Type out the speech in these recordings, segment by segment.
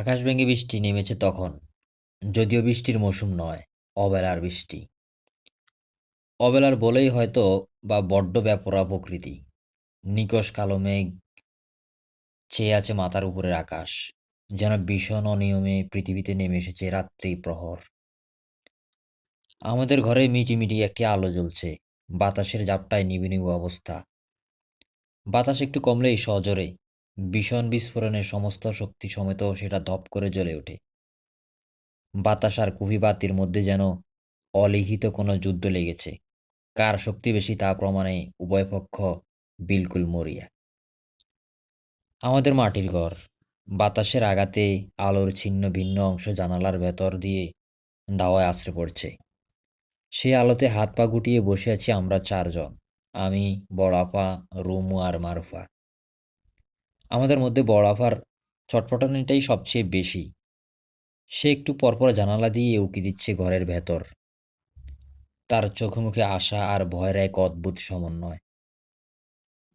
আকাশ ভেঙে বৃষ্টি নেমেছে তখন, যদিও বৃষ্টির মৌসুম নয়, অবেলার বৃষ্টি। অবেলার বলেই হয়তো বা বড্ড ব্যাপরা প্রকৃতি নিকষ কালো মেঘ চেয়ে আছে মাথার উপরের আকাশ, যেন ভীষণ অনিয়মে পৃথিবীতে নেমে এসেছে রাত্রি প্রহর। আমাদের ঘরে মিটিমিটি একটি আলো জ্বলছে, বাতাসের জাপটায় নিবু নিবু অবস্থা। বাতাস একটু কমলেই সজোরে ভীষণ বিস্ফোরণের সমস্ত শক্তি সমেত সেটা ধপ করে জ্বলে ওঠে। বাতাস আর কুপি বাতির মধ্যে যেন অলিখিত কোনো যুদ্ধ লেগেছে। কার শক্তি বেশি তা প্রমাণে উভয় পক্ষ বিলকুল মরিয়া। আমাদের মাটির ঘর। বাতাসের আঘাতে আলোর ছিন্ন ভিন্ন অংশ জানালার ভেতর দিয়ে দাওয়ায় আশ্রে পড়ছে। সে আলোতে হাত পা গুটিয়ে বসে আছি আমরা চারজন। আমি বড়াপা রুমু আর মারুফা। আমাদের মধ্যে বড়াফার চটপটানিটাই সবচেয়ে বেশি। সে একটু পরপর জানালা দিয়ে উকি দিচ্ছে ঘরের ভেতর। তার চোখে মুখে আশা আর ভয়ের এক অদ্ভুত সমন্বয়।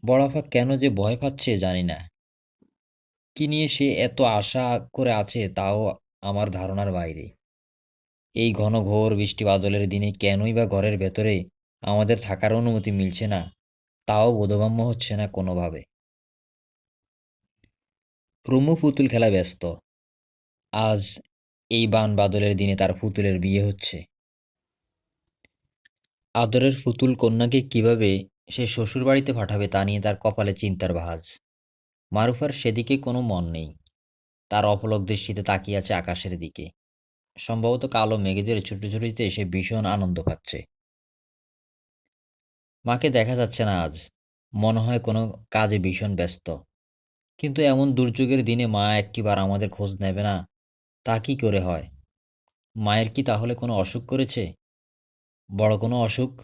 বড়াফা কেন যে ভয় পাচ্ছে জানি না। কি নিয়ে সে এত আশা করে আছে তাও আমার ধারণার বাইরে। এই ঘন ঘোর বৃষ্টি বাদলের দিনে কেনই বা ঘরের ভেতরে আমাদের থাকার অনুমতি মিলছে না, তাও বোধগম্য হচ্ছে না কোনোভাবে। রুমু পুতুল খেলা ব্যস্ত। আজ এই বান বাদলের দিনে তার পুতুলের বিয়ে হচ্ছে। আদরের পুতুল কন্যাকে কীভাবে সে শ্বশুর বাড়িতে পাঠাবে তা নিয়ে তার কপালে চিন্তার ভাঁজ। মারুফার সেদিকে কোনো মন নেই। তার অপলক দৃষ্টিতে তাকিয়ে আছে আকাশের দিকে। সম্ভবত কালো মেঘেদের ছুটোছুটিতে সে ভীষণ আনন্দ পাচ্ছে। মাকে দেখা যাচ্ছে না আজ। মনে হয় কোনো কাজে ভীষণ ব্যস্ত। কিন্তু এমন দুর্যোগের দিনে মা একটিবার আমাদের খোঁজ নেবে না, তা কি করে হয়? মায়ের কি তাহলে কোনো অসুখ করেছে? বড় কোনো অসুখ?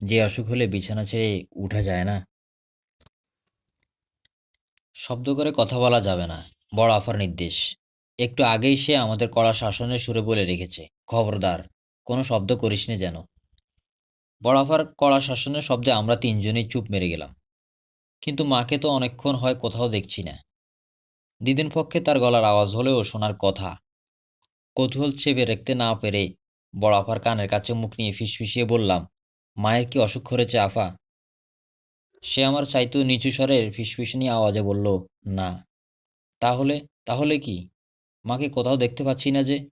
যে অসুখ হলে বিছানা ছেড়ে উঠা যায় না। শব্দ করে কথা বলা যাবে না, বড় আফার নির্দেশ। একটু আগেই সে আমাদের কড়া শাসনের সুরে বলে রেখেছে, খবরদার, কোনো শব্দ করিস যেন। বড় আফার কড়া শাসনের শব্দে আমরা তিনজনেই চুপ মেরে গেলাম। কিন্তু মাকে তো অনেকক্ষণ হয় কোথাও দেখছি না। দিদিন পক্ষে তার গলার আওয়াজ হলেও শোনার কথা। কৌতূহল চেপে রাখতে না পেরে বড় আফার কানের কাছে মুখ নিয়ে ফিসফিসিয়ে বললাম, মায়ের কি অসুখ করেছে আফা? সে আমার চাইতেও নিচু স্বরের ফিসফিসনি আওয়াজে বলল, না। তাহলে তাহলে কি? মাকে কোথাও দেখতে পাচ্ছি না যে?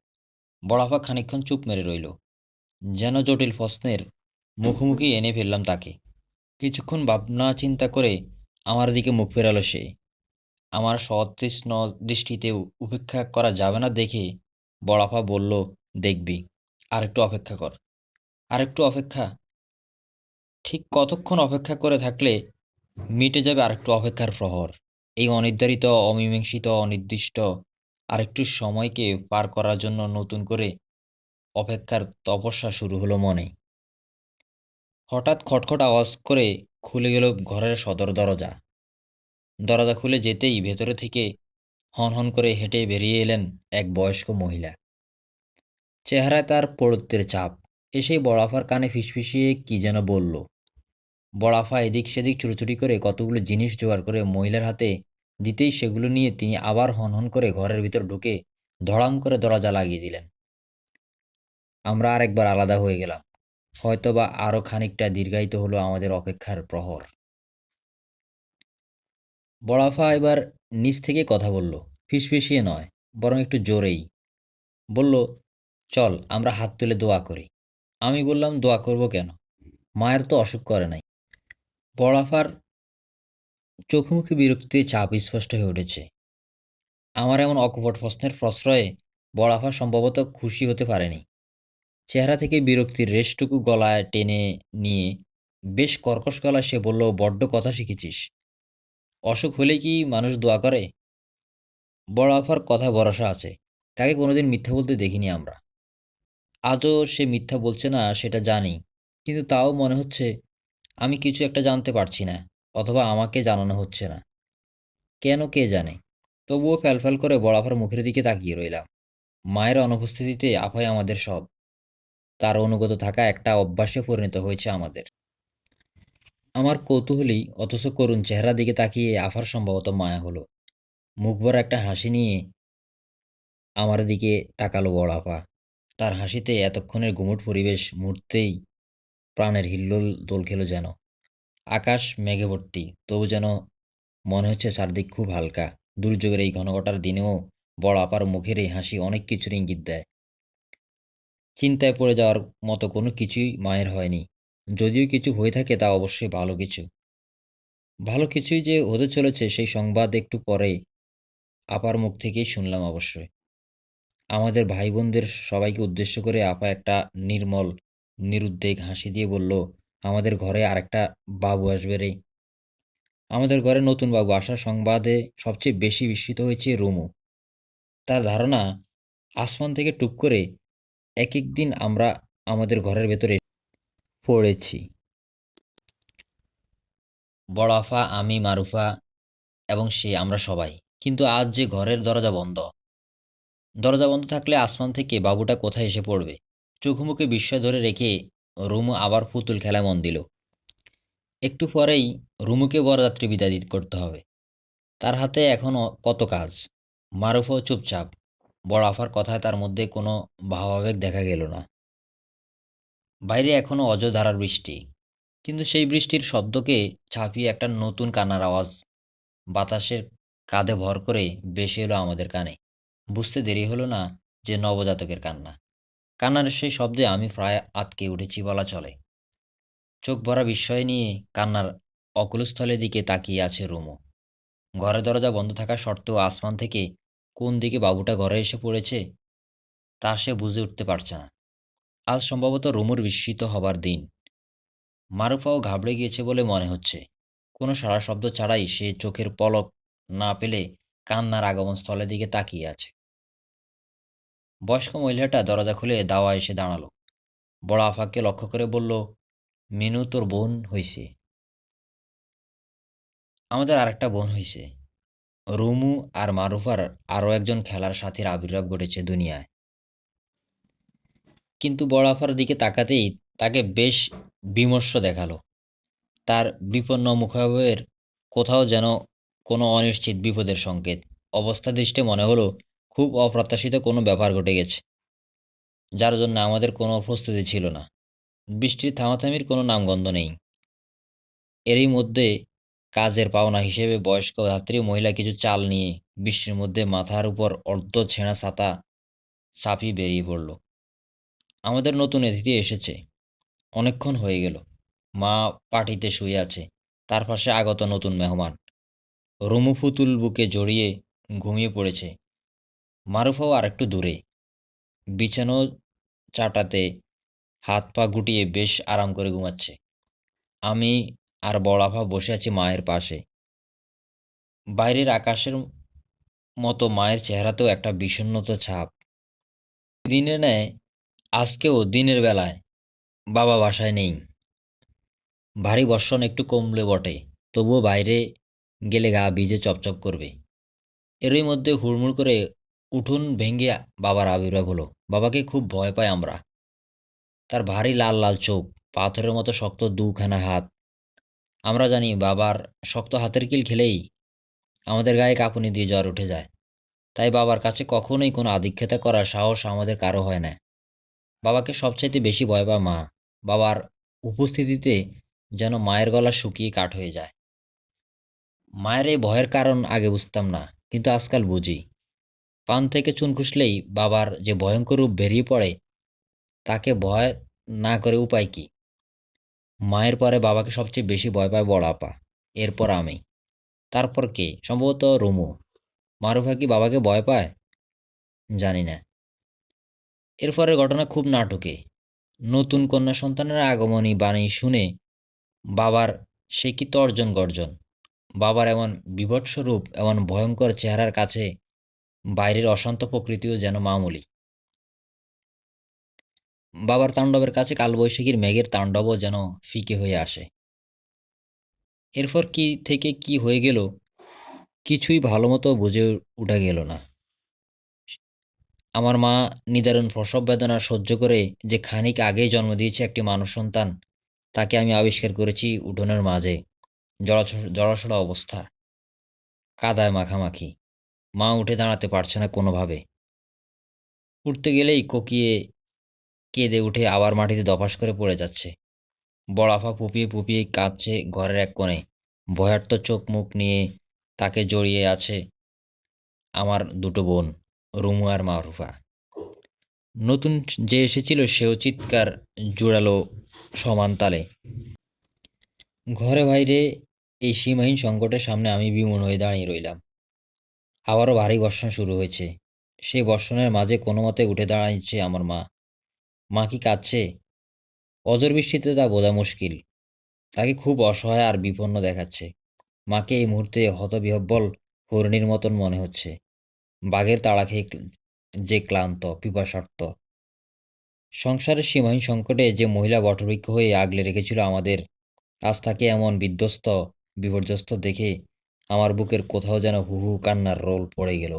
বড়াফা খানিকক্ষণ চুপ মেরে রইল। যেন জটিল প্রশ্নের মুখোমুখি এনে ফেললাম তাকে। কিছুক্ষণ ভাবনা চিন্তা করে আমার দিকে মুখ ফেরালো সে। আমার সতৃষ্ণ দৃষ্টিতে উপেক্ষা করা যাবে না দেখে বড়াফা বলল, দেখবি, আরেকটু অপেক্ষা কর। আরেকটু অপেক্ষা? ঠিক কতক্ষণ অপেক্ষা করে থাকলে মিটে যাবে আরেকটু অপেক্ষার প্রহর? এই অনির্ধারিত, অমীমাংসিত, অনির্দিষ্ট আরেকটু সময়কে পার করার জন্য নতুন করে অপেক্ষার তপস্যা শুরু হলো মনে। হঠাৎ খটখট আওয়াজ করে খুলে গেল ঘরের সদর দরজা। দরজা খুলে যেতেই ভেতরে থেকে হন হন করে হেঁটে বেরিয়ে এলেন এক বয়স্ক মহিলা। চেহারায় তার পড়তের চাপ। এসেই বড়াফার কানে ফিসফিসিয়ে কি যেন বলল। বড়াফা এদিক সেদিক চুরচুরি করে কতগুলো জিনিস জোগাড় করে মহিলার হাতে দিতেই সেগুলো নিয়ে তিনি আবার হনহন করে ঘরের ভিতর ঢুকে ধড়াম করে দরজা লাগিয়ে দিলেন। আমরা আরেকবার আলাদা হয়ে গেলাম। হয়তোবা আরও খানিকটা দীর্ঘায়িত হলো আমাদের অপেক্ষার প্রহর। বড়াফা এবার নিচ থেকে কথা বলল, ফিসফিসিয়ে নয়, বরং একটু জোরেই। বলল, চল, আমরা হাত তুলে দোয়া করি। আমি বললাম, দোয়া করব কেন? মায়ের তো অসুখ করে নাই। বড়াফার চোখমুখে বিরক্তিতে চাপ স্পষ্ট হয়ে উঠেছে। আমার এমন অকপট প্রশ্নের প্রশ্রয়ে বড়াফা সম্ভবত খুশি হতে পারেনি। চেহারা থেকে বিরক্তির রেশটুকু গলায় টেনে নিয়ে, বেশ কর্কশ গলায় সে বলল, বড্ড কথা শিখেছিস। অসুখ হলে কি মানুষ দোয়া করে? বড় আফার কথা ভরসা আছে। তাকে কোনোদিন মিথ্যা বলতে দেখিনি আমরা। আজও সে মিথ্যা বলছে না, সেটা জানি। কিন্তু তাও মনে হচ্ছে, আমি কিছু একটা জানতে পারছি না, অথবা আমাকে জানানো হচ্ছে না। কেন কে জানে? তবুও ফ্যালফ্যাল করে বড়াফার মুখের দিকে তাকিয়ে রইলাম। মায়ের অনুপস্থিতিতে আফাই আমাদের সব। তার অনুগত থাকা একটা অভ্যাসে পরিণত হয়েছে আমাদের। আমার কৌতূহলী অথচ করুণ চেহারা দিকে তাকিয়ে আফার সম্ভবত মায়া হলো। মুখ ভরা একটা হাসি নিয়ে আমার দিকে তাকালো বড় আপা তার হাসিতে এতক্ষণের গুমট পরিবেশ মুহূর্তেই প্রাণের হিল্লোল দোল খেলো যেন। আকাশ মেঘে ভর্তি তবু যেন মনে হচ্ছে চারদিক খুব হালকা। দুর্যোগের এই ঘনঘটার দিনেও বড় আপার মুখের এই হাসি অনেক কিছুর ইঙ্গিত দেয়। চিন্তায় পড়ে যাওয়ার মতো কোনো কিছুই মায়ের হয়নি। যদিও কিছু হয়ে থাকে, তা অবশ্যই ভালো কিছু। ভালো কিছুই যে হতে চলেছে, সেই সংবাদ একটু পরে আপার মুখ থেকেই শুনলাম অবশ্যই। আমাদের ভাই বোনদের সবাইকে উদ্দেশ্য করে আপা একটা নির্মল, নিরুদ্বেগ হাসি দিয়ে বলল, আমাদের ঘরে আরেকটা বাবু আসবে রে। আমাদের ঘরে নতুন বাবু আসার সংবাদে সবচেয়ে বেশি বিস্মিত হয়েছে রুমু। তার ধারণা, আসমান থেকে টুক করে এক এক দিন আমরা আমাদের ঘরের ভেতরে পড়েছি। বড় আফা আমি, মারুফা এবং সে, আমরা সবাই। কিন্তু আজ যে ঘরের দরজা বন্ধ। দরজা বন্ধ থাকলে আসমান থেকে বাবুটা কোথায় এসে পড়বে? চোখ মুখে বিস্ময় ধরে রেখে রুমু আবার পুতুল খেলা মন দিল। একটু পরেই রুমুকে বরযাত্রী বিদায় করতে হবে। তার হাতে এখনও কত কাজ? মারুফও চুপচাপ। বড় আফার কথায় তার মধ্যে কোনো ভাবাবেগ দেখা গেল না। বাইরে এখনও অজধারার বৃষ্টি, কিন্তু সেই বৃষ্টির শব্দকে ছাপিয়ে একটা নতুন কান্নার আওয়াজ বাতাসের কাঁধে ভর করে বেশি এলো আমাদের কানে। বুঝতে দেরি হলো না যে নবজাতকের কান্না। কান্নার সেই শব্দে আমি প্রায় আটকে উঠেছি বলা চলে। চোখ ভরা বিস্ময় নিয়ে কান্নার অকুলস্থলের দিকে তাকিয়ে আছে রুমু। ঘরের দরজা বন্ধ থাকা সত্ত্বেও আসমান থেকে কোন দিকে বাবুটা ঘরে এসে পড়েছে তা সে বুঝে উঠতে পারছে না। আজ সম্ভবত রুমুর বিস্মিত হবার দিন। মারুফাও ঘাবড়ে গিয়েছে বলে মনে হচ্ছে। কোনো সারা শব্দ ছাড়াই সে চোখের পলক না পেলে কান্নার আগমন স্থলের দিকে তাকিয়ে আছে। বয়স্ক মহিলাটা দরজা খুলে দাওয়া এসে দাঁড়াল। বড় আফাককে লক্ষ্য করে বলল, মিনু, তোর বোন হইছে। আমাদের আরেকটা বোন হইছে। রুমু আর মারুফার আরও একজন খেলার সাথীর আবির্ভাব ঘটেছে দুনিয়ায়। কিন্তু বড় আফার দিকে তাকাতেই তাকে বেশ বিমর্ষ দেখাল। তার বিপন্ন মুখাবয়ের কোথাও যেন কোনো অনিশ্চিত বিপদের সংকেত। অবস্থা দৃষ্টে মনে হলো, খুব অপ্রত্যাশিত কোনো ব্যাপার ঘটে গেছে, যার জন্য আমাদের কোনো প্রস্তুতি ছিল না। বৃষ্টির থামাথামির কোনো নামগন্ধ নেই। এরই মধ্যে কাজের পাওনা হিসেবে বয়স্ক ধাত্রী মহিলা কিছু চাল নিয়ে বৃষ্টির মধ্যে মাথার উপর অর্ধ ছেঁড়া ছাতা চাপিয়ে বেরিয়ে পড়ল। আমাদের নতুন অতিথি এসেছে। অনেকক্ষণ হয়ে গেল। মা পাটিতে শুয়ে আছে। তার পাশে আগত নতুন মেহমান। রুমু ফুতুল বুকে জড়িয়ে ঘুমিয়ে পড়েছে। মারুফাও আরেকটু দূরে। বিছানো চাটাতে হাত পা গুটিয়ে বেশ আরাম করে ঘুমাচ্ছে। আমি আর বড়াফা বসে আছি মায়ের পাশে। বাইরের আকাশের মতো মায়ের চেহারাতেও একটা বিষণ্ণতা ছাপ। দিনে নেয় আজকেও দিনের বেলায় বাবা বাসায় নেই। ভারী বর্ষণ একটু কমলে বটে, তবুও বাইরে গেলে গা ভিজে চপচপ করবে। এরই মধ্যে হুড়মুড় করে উঠোন ভেঙে বাবার আবির্ভাব হলো। বাবাকে খুব ভয় পাই আমরা। তার ভারী লাল লাল চোখ, পাথরের মতো শক্ত দুখানা হাত আমরা জানি বাবার শক্ত হাতের কিল খেলেই আমাদের গায়ে কাঁপুনি দিয়ে জ্বর উঠে যায়। তাই বাবার কাছে কখনোই কোনো আধিক্ষেতা করার সাহস আমাদের কারও হয় না। বাবাকে সবচাইতে বেশি ভয় পায় মা। বাবার উপস্থিতিতে যেন মায়ের গলা শুকিয়ে কাঠ হয়ে যায়। মায়ের এই ভয়ের কারণ আগে বুঝতাম না, কিন্তু আজকাল বুঝি। পান থেকে চুন খুসলেই বাবার যে ভয়ঙ্কর রূপ বেরিয়ে পড়ে, তাকে ভয় না করে উপায় কি? মায়ের পরে বাবাকে সবচেয়ে বেশি ভয় পায় বড় আপা। এরপর আমি। তারপর কে? সম্ভবত রুমু। মারুফা কি বাবাকে ভয় পায়? জানি না। এরপরের ঘটনা খুব নাটকে। নতুন কন্যা সন্তানের আগমনী বাণী শুনে বাবার সে কি তর্জন গর্জন। বাবার এমন বিভৎস রূপ, এমন ভয়ঙ্কর চেহারার কাছে বাইরের অশান্ত প্রকৃতিও যেন মামুলি। বাবার তাণ্ডবের কাছে কালবৈশাখীর মেঘের তাণ্ডবও যেন ফিকে হয়ে আসে। এরপর কি থেকে কি হয়ে গেল, কিছুই ভালো মতো বুঝে উঠা গেল না। আমার মা নিদারুণ প্রসব বেদনা সহ্য করে যে খানিক আগেই জন্ম দিয়েছে একটি মানব সন্তান, তাকে আমি আবিষ্কার করেছি উঠোনের মাঝে জড়াসড়া অবস্থা। কাদায় মাখামাখি, মা উঠে দাঁড়াতে পারছে না কোনোভাবে। উঠতে গেলেই কোকিয়ে কেঁদে উঠে আবার মাটিতে দপাস করে পড়ে যাচ্ছে। বড় আফা ফুপিয়ে ফুপিয়ে কাঁদছে ঘরের এক কোণে। ভয়ার্ত চোখ মুখ নিয়ে তাকে জড়িয়ে আছে আমার দুটো বোন, রুমু আর মারুফা নতুন যে এসেছিল সেও চিৎকার জোড়ালো সমান তালে। ঘরে বাইরে এই সীমাহীন সংকটের সামনে আমি বিমূন হয়ে দাঁড়িয়ে রইলাম। আবারও ভারী বর্ষণ শুরু হয়েছে। সেই বর্ষণের মাঝে কোনো মতে উঠে দাঁড়াচ্ছে আমার মা। মা কি কাঁদছে? অজর বৃষ্টিতে তা বোঝা মুশকিল। তাকে খুব অসহায় আর বিপন্ন দেখাচ্ছে। মাকে এই মুহূর্তে হতবিহব্বল হরিণীর মতন মনে হচ্ছে। বাঘের তাড়া খেয়ে যে ক্লান্ত, পিপাসার্ত। সংসারের সীমাহীন সংকটে যে মহিলা বটবৃক্ষ হয়ে আগলে রেখেছিল আমাদের, আজ তাকে এমন বিধ্বস্ত, বিপর্যস্ত দেখে আমার বুকের কোথাও যেন হু হু কান্নার রোল পড়ে গেল।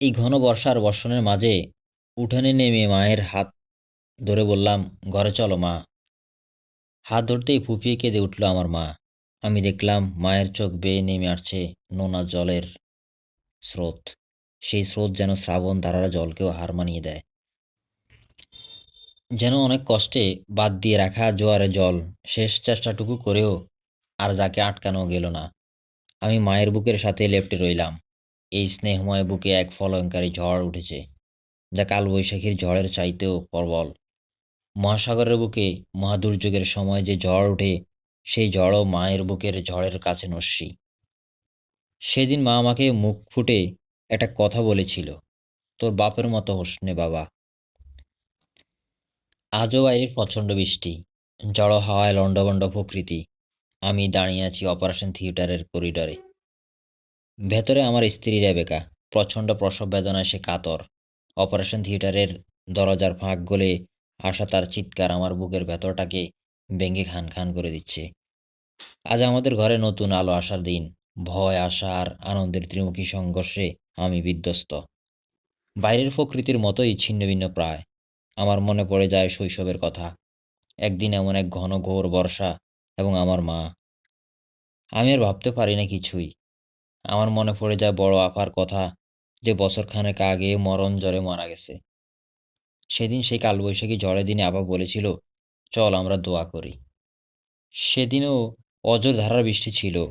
এই ঘন বর্ষার বর্ষণের মাঝে উঠানে নেমে মায়ের হাত ধরে বললাম, ঘরে চলো মা। হাত ধরতেই ফুপিয়ে কেঁদে উঠল আমার মা। আমি দেখলাম মায়ের চোখ বেয়ে নেমে আসছে নোনা জলের স্রোত। সেই স্রোত যেন শ্রাবণ ধারার জলকেও হার মানিয়ে দেয়। যেন অনেক কষ্টে বাদ দিয়ে রাখা জোয়ারে জল। শেষ চেষ্টাটুকু করেও আর যাকে আটকানো গেল না। আমি মায়ের বুকের সাথে লেপ্টে রইলাম। এই স্নেহময় বুকে এক ফলঙ্কারী ঝড় উঠেছে। যা কালবৈশাখীর ঝড়ের চাইতেও প্রবল। মহাসাগরের বুকে মহাদুর্যোগের সময় যে ঝড় ওঠে, সেই ঝড়ও মায়ের বুকের ঝড়ের কাছে নস্যি। সেদিন মা আমাকে মুখ ফুটে একটা কথা বলেছিল, তোর বাপের মতো হোসনে বাবা। আজও বাইরে প্রচণ্ড বৃষ্টি, জড়ো হাওয়ায় লণ্ডভণ্ড প্রকৃতি, আমি দাঁড়িয়ে আছি অপারেশন থিয়েটারের করিডরে। ভেতরে আমার স্ত্রী রেবেকা, প্রচণ্ড প্রসব বেদনায় সে কাতর। অপারেশন থিয়েটারের দরজার ফাঁক গলে আসা তার চিৎকার আমার বুকের ভেতরটাকে ভেঙে খান খান করে দিচ্ছে। আজ আমাদের ঘরে নতুন আলো আসার দিন। ভয়, আশা আর আনন্দের ত্রিমুখী সংঘর্ষে আমি বিধ্বস্ত। বাইরের প্রকৃতির মতোই ছিন্ন ভিন্ন প্রায়। আমার মনে পড়ে যায় শৈশবের কথা। একদিন এমন এক ঘন ঘোর বর্ষা এবং আমার মা। আমি আর ভাবতে পারি না কিছুই। আমার মনে পড়ে যায় বড় আপার কথা যে বছরখানেক আগে মরণ জ্বরে মারা গেছে। সেদিন সেই কালবৈশাখী ঝড়ের দিনে আবা বলেছিল, চল আমরা দোয়া করি। সেদিনও অজর ধারার বৃষ্টি ছিল।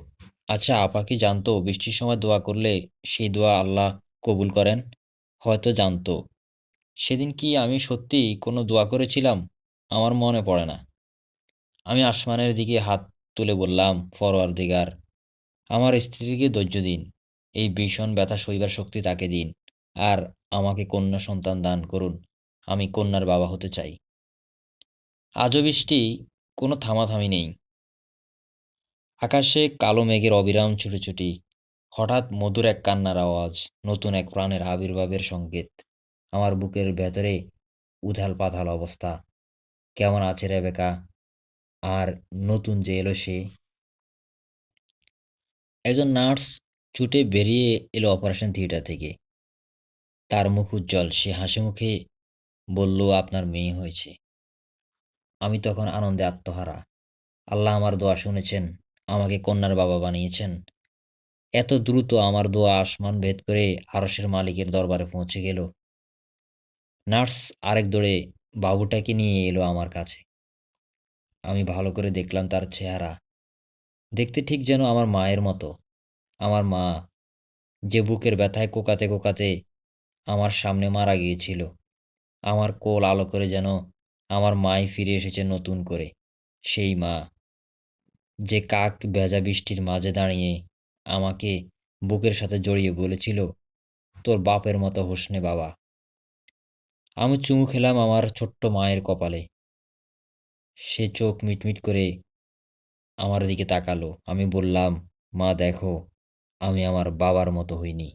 আচ্ছা আপা কি জানতো বৃষ্টির সময় দোয়া করলে সেই দোয়া আল্লাহ কবুল করেন? হয়তো জানতো। সেদিন কি আমি সত্যি কোনো দোয়া করেছিলাম? আমার মনে পড়ে না। আমি আসমানের দিকে হাত তুলে বললাম ফরওয়ার দিগার আমার স্ত্রীকে ধৈর্য দিন। এই ভীষণ ব্যথা সইবার শক্তি তাকে দিন। আর আমাকে কন্যা সন্তান দান করুন, আমি কন্যার বাবা হতে চাই। আজও বৃষ্টি, কোনো থামাথামি নেই। আকাশে কালো মেঘের অবিরাম ছুটোছুটি। হঠাৎ মধুর এক কান্নার আওয়াজ, নতুন এক প্রাণের আবির্ভাবের সংকেত। আমার বুকের ভেতরে উধাল পাথাল অবস্থা। কেমন আছে রেবেকা আর নতুন যে এলো সে? একজন নার্স ছুটে বেরিয়ে এলো অপারেশন থিয়েটার থেকে। তার মুখ উজ্জ্বল, সে হাসি মুখে বলল, আপনার মেয়ে হয়েছে। আমি তখন আনন্দে আত্মহারা। আল্লাহ আমার দোয়া শুনেছেন, আমাকে কন্যার বাবা বানিয়েছেন। এত দ্রুত আমার দোয়া আসমান ভেদ করে আরসের মালিকের দরবারে পৌঁছে গেল। নার্স আরেক দৌড়ে বাবুটাকে নিয়ে এলো আমার কাছে। আমি ভালো করে দেখলাম তার চেহারা। দেখতে ঠিক যেন আমার মায়ের মতো। আমার মা যে বুকের ব্যথায় কোকাতে কোকাতে আমার সামনে মারা গিয়েছিল। আমার কোল আলো করে যেন আমার মাই ফিরে এসেছে নতুন করে। সেই মা যে কাক ভেজা বৃষ্টির মাঝে দাঁড়িয়ে আমাকে বুকের সাথে জড়িয়ে বলেছিল, তোর বাপের মতো হোসনে বাবা। আমি চুমু খেলাম আমার ছোট্ট মায়ের কপালে। সে চোখ মিটমিট করে আমার দিকে তাকালো। আমি বললাম, মা, দেখো আমি আমার বাবার মতো হইনি।